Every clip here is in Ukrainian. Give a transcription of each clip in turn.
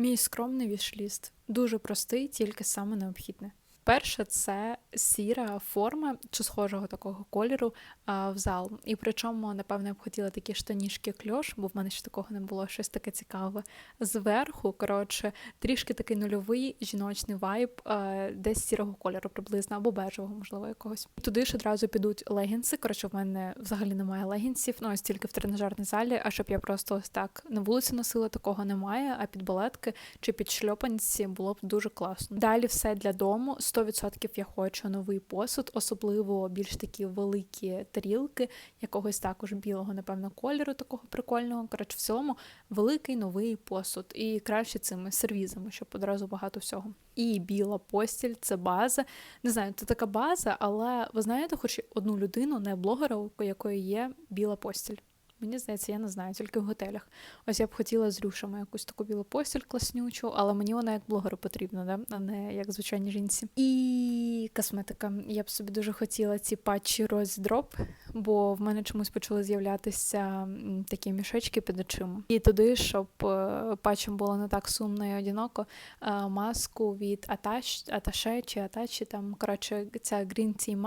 Мій скромний вішліст дуже простий, тільки саме необхідне. Перше, це сіра форма чи схожого такого кольору а, в зал. І причому, напевно, я б хотіла такі штанішки кльош, бо в мене ще такого не було щось таке цікаве. Зверху, коротше, трішки такий нульовий жіночний вайб, а, десь сірого кольору приблизно, або бежевого, можливо, якогось. Туди ж одразу підуть легінси. Коротше, в мене взагалі немає легінсів, ну ось тільки в тренажерній залі. А щоб я просто ось так на вулиці носила, такого немає. А під балетки чи під шльопанці було б дуже класно. Далі все для дому. 100% я хочу новий посуд, особливо більш такі великі тарілки, якогось також білого, напевно, кольору, такого прикольного. Коротше, в цілому великий новий посуд. І краще цими сервізами, щоб одразу багато всього. І біла постіль це база. Не знаю, це така база, але ви знаєте, хоч одну людину, не блогера, у якої є біла постіль. Мені здається, я не знаю, тільки в готелях. Ось я б хотіла з рюшами якусь таку білу постіль класнючу, але мені вона як блогеру потрібна, да? а не як звичайній жінці. І косметика. Я б собі дуже хотіла ці патчі роздроп, бо в мене чомусь почали з'являтися такі мішечки під очима. І туди, щоб е, патчем було не так сумно і одиноко, е, маску від Аташ, Аташе чи Атачі, там коротше ця Green Tea.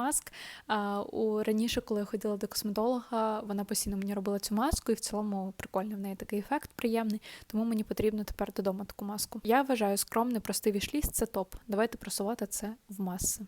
У раніше, коли я ходила до косметолога, вона постійно мені робила цю маску, і в цілому прикольний в неї такий ефект приємний. Тому мені потрібно тепер додому таку маску. Я вважаю скромний, простий вішліст це топ. Давайте просувати це в маси.